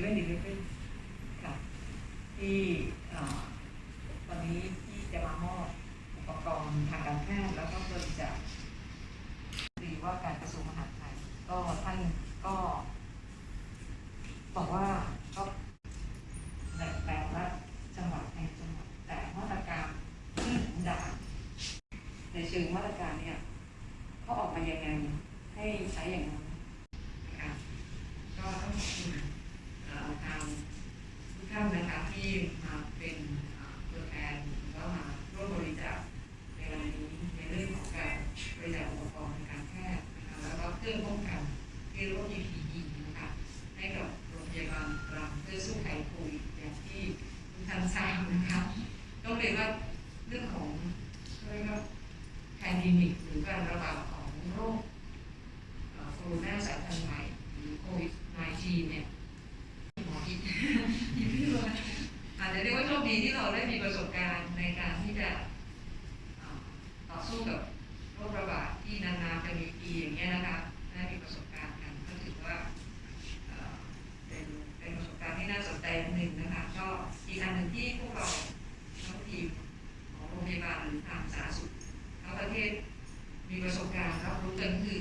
เว่นดีลิเวอรี่ค่ะที่เอ่อวันนี้ที่จะมามอบอุปกรณ์ทางการแพทย์แล้วก็บริจาคหรือว่าการกระทรวงมหาดไทยก็ท่านก็ บอกว่าก็แบ่งแปลว่าจังหวัดในจังหวัดแต่มาตรการที่ของด่านในเชิงมาตรการเนี่ยเขาออกมายังไงให้ใช้อย่างนั้นนะคะก็ต้องขอบคุณเอ่อทางทุกท่านนะคะที่มาเป็นเอ่อตัวแทนแล้วมาร่วมบริจาคในวันนี้ในเรื่องของการบริจาคอุปกรณ์ทางการแพทย์นะคะแล้วก็เครื่องป้องกันที่เรียกว่า PPE นะคะ ให้กับโรงพยาบาลตรังเพื่อสู้ภัยโควิดอย่างที่ทุกท่านทราบนะคะต้องเรียนว่าเรื่องของเรียกว่าแพนดิมิกหรือการระบาดของโรคเอ่อโคโรนาสายพันธุ์ใหม่หรือโควิด -19 เนี่ยหมอพิษ ยินดีเลยอาจจะเรียก ว่าโชคดีที่เราได้มีประสบการณ์ในการที่จะต่อสู้กับโรคระบาดที่นานๆจะมีปีอย่างเงี้ยนะคะได้มีประสบการณ์กันก็ถือว่าเป็นเป็นประสบการณ์ที่น่าสนใจอันหนึ่งนะคะก็อีกอันหนึ่งที่พวกเราทั้งทีมของโรงพยาบาลหรือทางสาธารณสุขทั้งประเทศมีประสบการณ์รับรู้กันคือ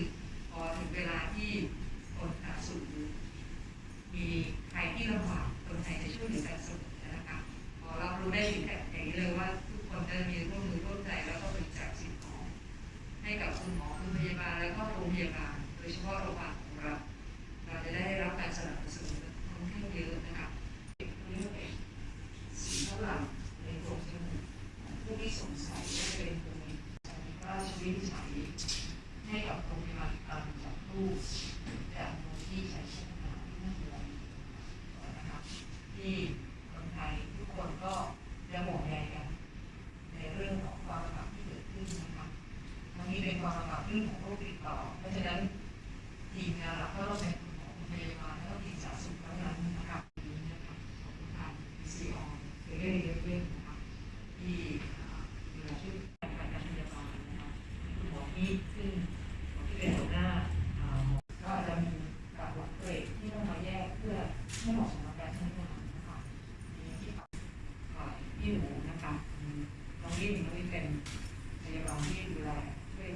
น้องลิ่มน้องลิ่เป็นพยาบาลที่ดูแลช่วย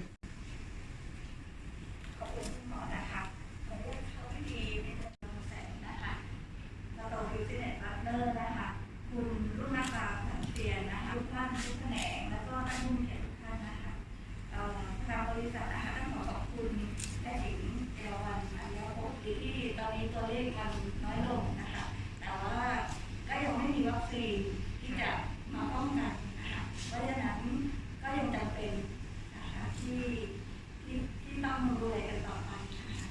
ขอบคุณคุณหมอนะคะขอเรียกเข้าพิธีเป็นจำนวแสนนะคะเราเราฟิวเจอร์พาร์ทเนอร์นะคะ คุณรุ่งนภาสันเทียนนะคะทุกท่านทุกแผนกแล้วก็ท่านผู้มีเกียรติทุกท่านนะคะเอ่อทางบริษัทนะคะต้องขอขอบคุณแม่ถิงเอราวันอัญญาภพที่ตอนนี้ตัวเลขมันน้อยลงนะคะ แต่ว่าก็ยังไม่มีวัคซีนที่จะมาป้องกัน เพราะฉะนั้นก็ยังจำเป็นนะคะที่ที่ที่ต้องดูแลกันต่อไปนะคะ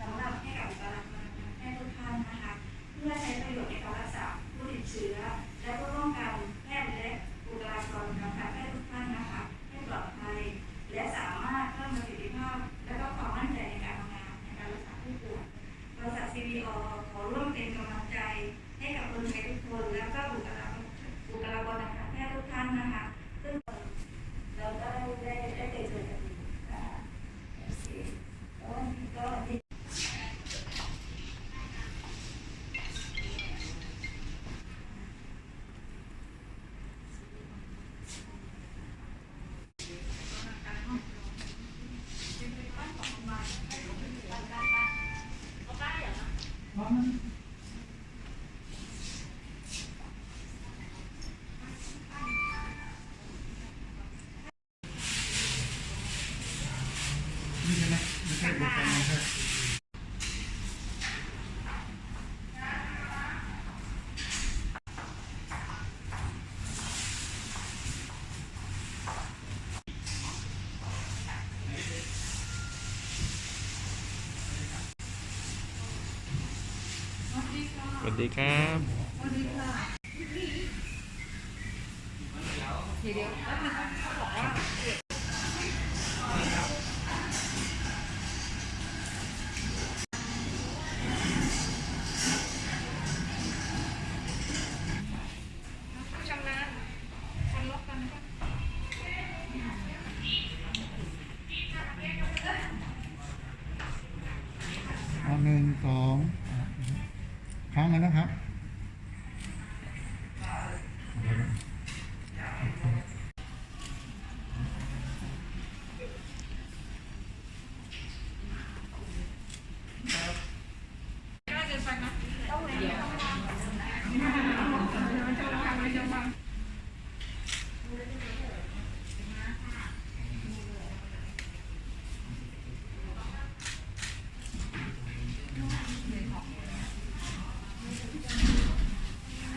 สำหรับให้กับบุคลากรทางแพทย์ทุกท่านนะคะ เพื่อใช้ประโยชน์ในการรักษาผู้ติดเชื้อ และก็ป้องกันแพทย์และบุคลากรทางการแพทย์ทุกท่านนะคะ ให้ปลอดภัย และสามารถเพิ่มประสิทธิภาพ และก็ความมั่นใจในการทำงานในการรักษาผู้ป่วยบริษัท CBO ขอร่วมเป็นกำลังใจ ให้กับคนไทยทุกคน และก็บุคลากรบุคลากรทางการแพทย์ทุกท่านนะคะ ซึ่งเราได้ได้ได้ได้เจอกันอยู่นะคะ โอเคแล้ววันนี้ก็ที่ นี่ใช่ไหมไม่ใช่บุคคลไม่ใช่ สวัสดีครับเอาหนึ่งสอง ค้างกันนะครับ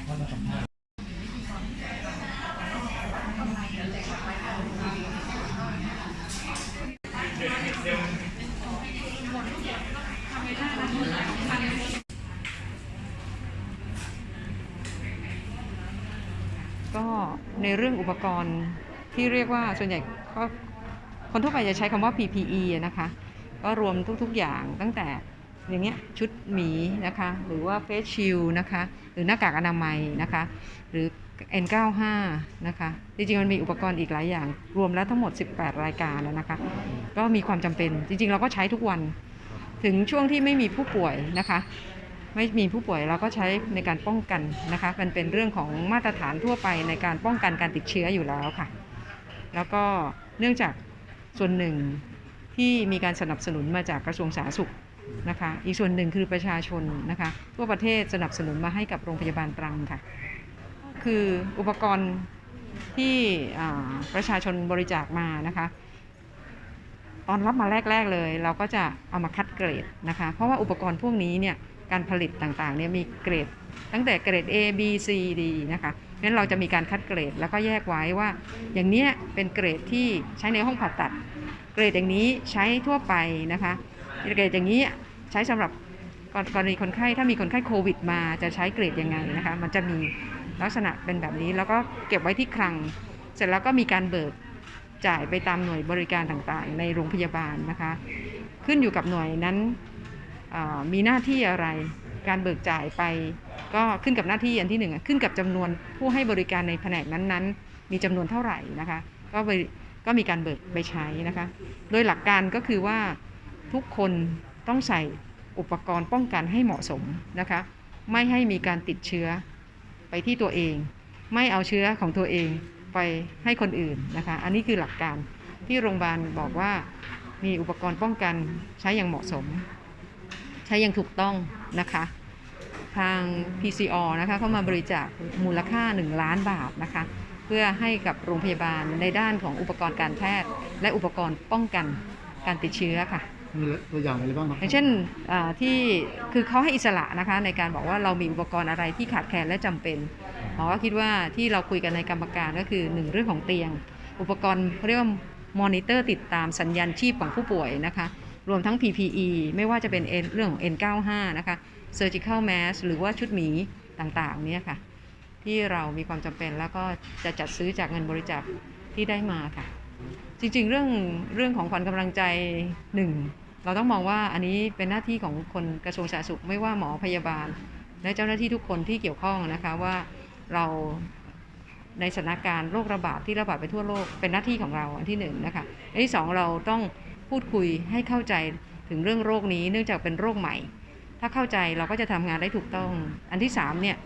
ว่าจะสัมภาษณ์ ก็ ในเรื่องอุปกรณ์ที่เรียกว่าส่วนใหญ่ก็คนทั่วไปจะใช้คำว่า PPE นะคะ ก็รวมทุกๆอย่างตั้งแต่อย่างเงี้ยชุดหมีนะคะ หรือว่าเฟสชิลนะคะ หรือหน้ากากอนามัยนะคะ หรือ N95 นะคะ จริงๆ มันมีอุปกรณ์อีกหลายอย่าง รวมแล้วทั้งหมด 18 รายการแล้วนะคะ ก็มีความจำเป็น จริงๆ เราก็ใช้ทุกวัน ถึงช่วงที่ไม่มีผู้ป่วยนะคะ ไม่มีผู้ป่วยเราก็ใช้ในการป้องกันนะคะ มันเป็นเรื่องของมาตรฐานทั่วไปในการป้องกันการติดเชื้ออยู่แล้วค่ะ แล้วก็เนื่องจากส่วนหนึ่งที่มีการสนับสนุนมาจากกระทรวงสาธารณสุขนะคะ อีกส่วนหนึ่งคือประชาชนนะคะทั่วประเทศสนับสนุนมาให้กับโรงพยาบาลตรังค่ะ คืออุปกรณ์ที่ประชาชนบริจาคมานะคะตอนรับมาแรก ๆเลย เราก็จะเอามาคัดเกรดนะคะ เพราะว่าอุปกรณ์พวกนี้เนี่ย การผลิตต่างๆเนี่ยมีเกรด ตั้งแต่เกรด A B C D นะคะงั้นเราจะมีการคัดเกรดแล้วก็แยกไว้ว่า อย่างเนี้ยเป็นเกรดที่ใช้ในห้องผ่าตัด เกรดอย่างนี้ใช้ทั่วไปนะคะเกรดอย่างนี้ใช้สำหรับกรณีคนไข้ถ้ามีคนไข้โควิด มาจะใช้เกรดยังไงนะคะมันจะมีลักษณะเป็นแบบนี้แล้วก็เก็บไว้ที่คลัง เสร็จแล้วก็มีการเบิกจ่ายไปตามหน่วยบริการต่างๆ ในโรงพยาบาลนะคะ ขึ้นอยู่กับหน่วยนั้น มีหน้าที่อะไร การเบิกจ่ายไป ก็ขึ้นกับหน้าที่อันที่หนึ่งขึ้นกับจำนวนผู้ให้บริการในแผนกนั้นๆ มีจำนวนเท่าไหร่นะคะก็ไปก็มีการเบิกไปใช้นะคะ โดยหลักการก็คือว่าทุกคนต้องใส่อุปกรณ์ป้องกันให้เหมาะสมนะคะ ไม่ให้มีการติดเชื้อไปที่ตัวเอง ไม่เอาเชื้อของตัวเองไปให้คนอื่นนะคะ อันนี้คือหลักการที่โรงพยาบาลบอกว่ามีอุปกรณ์ป้องกันใช้อย่างเหมาะสม ใช้อย่างถูกต้องนะคะ ทาง PCO นะคะเข้ามาบริจาคมูลค่า 1 ล้านบาทนะคะ เพื่อให้กับโรงพยาบาลในด้านของอุปกรณ์การแพทย์ และอุปกรณ์ป้องกันการติดเชื้อค่ะมีตัวอย่างอะไรบ้างครับอย่างเช่นอ่าที่คือเขาให้อิสระนะคะในการบอกว่าเรามีอุปกรณ์อะไรที่ขาดแคลนและจำเป็นหมอก็คิดว่าที่เราคุยกันในกรรมการก็คือหนึ่งเรื่องของเตียง อุปกรณ์เขาเรียกว่ามอนิเตอร์ติดตามสัญญาณชีพของผู้ป่วยนะคะ รวมทั้ง PPE ไม่ว่าจะเป็นเรื่องของ N95 นะคะ Surgical Mask หรือว่าชุดหมีต่างๆเนี่ยค่ะ ที่เรามีความจำเป็นแล้วก็จะจัดซื้อจากเงินบริจาคที่ได้มาค่ะ จริงๆ เรื่องเรื่องของขวัญกำลังใจหนึ่งเราต้องมองว่าอันนี้เป็นหน้าที่ของคนกระทรวงสาธารณสุขไม่ว่าหมอพยาบาล และเจ้าหน้าที่ทุกคนที่เกี่ยวข้องนะคะว่าเราในสถานการณ์โรคระบาดที่ระบาดไปทั่วโลกเป็นหน้าที่ของเราอันที่หนึ่งนะคะอันที่สองเราต้อง พูดคุยให้เข้าใจถึงเรื่องโรคนี้เนื่องจากเป็นโรคใหม่ ถ้าเข้าใจเราก็จะทำงานได้ถูกต้อง อันที่สามเนี่ย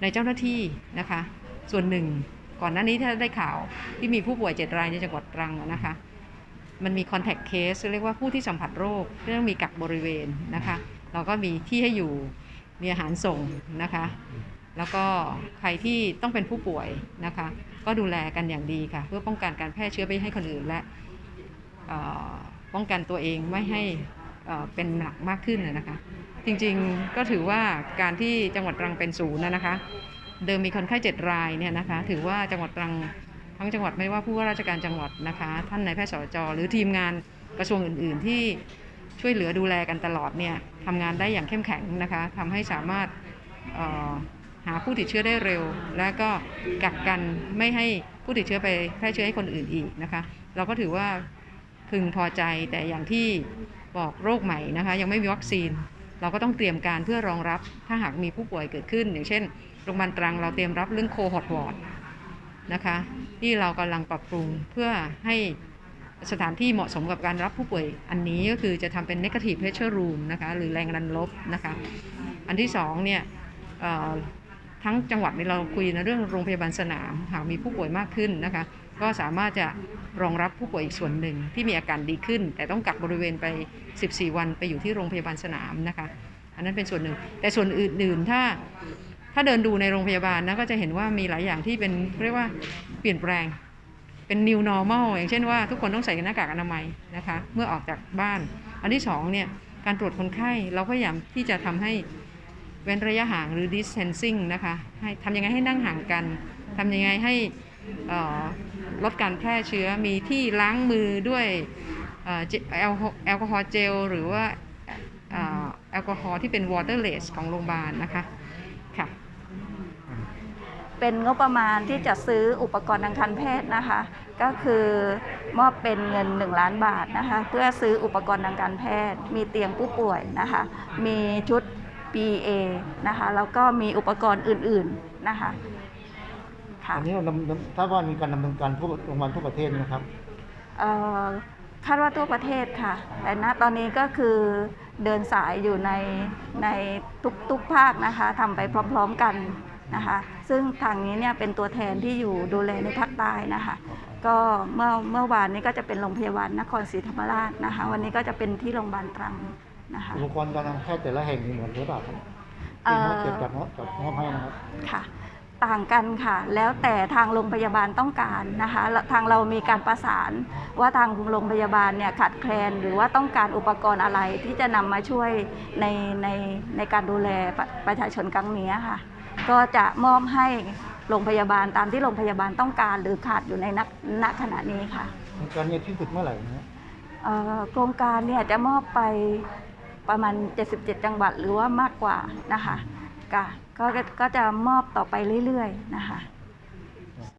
ในเจ้าหน้าที่นะคะ ส่วนหนึ่งก่อนหน้านี้ถ้าได้ข่าวที่มีผู้ป่วยเจ็ดรายในจังหวัดตรังนะคะมันมี contact case เรียกว่าผู้ที่สัมผัสโรคที่ต้องมีกักบริเวณนะคะ เราก็มีที่ให้อยู่มีอาหารส่งนะคะ แล้วก็ใครที่ต้องเป็นผู้ป่วยนะคะ ก็ดูแลกันอย่างดีค่ะ เพื่อป้องกันการแพร่เชื้อไปให้คนอื่นและ ป้องกันตัวเองไม่ให้เป็นหนักมากขึ้นนะคะจริงๆก็ถือว่าการที่จังหวัดตรังเป็นศูนย์นะนะคะ เดิมมีคนไข้เจ็ดรายเนี่ยนะคะ ถือว่าจังหวัดตรังทั้งจังหวัดไม่ว่าผู้ว่าราชการจังหวัดนะคะ ท่านนายแพทย์สจหรือทีมงานกระทรวงอื่น ๆ ที่ช่วยเหลือดูแลกันตลอดเนี่ยทำงานได้อย่างเข้มแข็งนะคะทำให้สามารถหาผู้ติดเชื้อได้เร็ว และก็กักกันไม่ให้ผู้ติดเชื้อไปแพร่เชื้อให้คนอื่นอีกนะคะ เราก็ถือว่า พึงพอใจ แต่อย่างที่บอกโรคใหม่นะคะ ยังไม่มีวัคซีน เราก็ต้องเตรียมการเพื่อรองรับถ้าหากมีผู้ป่วยเกิดขึ้น อย่างเช่นโรงพยาบาลตรังเราเตรียมรับเรื่องโคฮอตวอร์ดนะคะที่เรากำลังปรับปรุงเพื่อให้สถานที่เหมาะสมกับการรับผู้ป่วยอันนี้ก็คือจะทำเป็น negative pressure room นะคะหรือแรงดันลบนะคะ อันที่สองเนี่ยทั้งจังหวัดนี่ยเราคุยในเรื่องโรงพยาบาลสนามหากมีผู้ป่วยมากขึ้นนะคะ ก็สามารถจะรองรับผู้ป่วยอีกส่วนหนึ่งที่มีอาการดีขึ้น แต่ต้องกักบริเวณไป 14 วันไปอยู่ที่โรงพยาบาลสนามนะคะ อันนั้นเป็นส่วนหนึ่ง แต่ส่วนอื่นๆถ้าถ้าเดินดูในโรงพยาบาลนะก็จะเห็นว่ามีหลายอย่างที่เป็นเรียกว่าเปลี่ยนแปลงเป็น new normal อย่างเช่นว่าทุกคนต้องใส่หน้ากากอนามัยนะคะเมื่อออกจากบ้าน อันที่สองเนี่ยการตรวจคนไข้เราก็พยายามที่จะทำให้เว้นระยะห่างหรือ distancing นะคะให้ทำยังไงให้นั่งห่างกันทำยังไงให้อ่อ ลดการแพร่เชื้อมีที่ล้างมือด้วยแอลกอฮอล์เจลหรือว่าแอลกอฮอล์ที่เป็น waterless ของโรงพยาบาลนะคะค่ะเป็นงบประมาณที่จะซื้ออุปกรณ์ทางการแพทย์นะคะ ก็คือมอบเป็นเงิน 1 ล้านบาทนะคะ เพื่อซื้ออุปกรณ์ทางการแพทย์ มีเตียงผู้ป่วยนะคะ มีชุด PA นะคะ แล้วก็มีอุปกรณ์อื่นๆนะคะ อันนี้เราดำเนินถ้าว่ามีการดำเนินการทั่วโรงพยาบาลทั่วประเทศนะครับเอ่อคาดว่าทั่วประเทศค่ะ แต่ณตอนนี้ก็คือเดินสายอยู่ในในทุกทุกภาคนะคะทำไปพร้อม ๆกันนะคะ ซึ่งทางนี้เนี่ยเป็นตัวแทนที่อยู่ดูแลในภาคใต้นะคะ ก็เมื่อเมื่อวานนี้ก็จะเป็นโรงพยาบาลนครศรีธรรมราชนะคะ วันนี้ก็จะเป็นที่โรงพยาบาลตรังนะคะอุปกรณ์การทางแพทย์แต่ละแห่งมีเหมือนหรือเปล่าครับเอ่ที่อเขาเก็บจากมอบจากมอบให้นะครับค่ะ ต่างกันค่ะ แล้วแต่ทางโรงพยาบาลต้องการนะคะแล้วทางเรามีการประสานว่าทางโรงพยาบาลเนี่ยขาดแคลน หรือว่าต้องการอุปกรณ์อะไรที่จะนำมาช่วยในในในการดูแลประประชาชนครั้งนี้ค่ะ ก็จะมอบให้โรงพยาบาลตามที่โรงพยาบาลต้องการหรือขาดอยู่ในณณขณะนี้ค่ะโครงการนี้ที่สุดเมื่อไหร่นะเอ่อโครงการเนี่ยจะมอบไปประมาณ 77 จังหวัดหรือว่ามากกว่านะคะ ก็ก็ก็จะมอบต่อไปเรื่อยๆนะคะ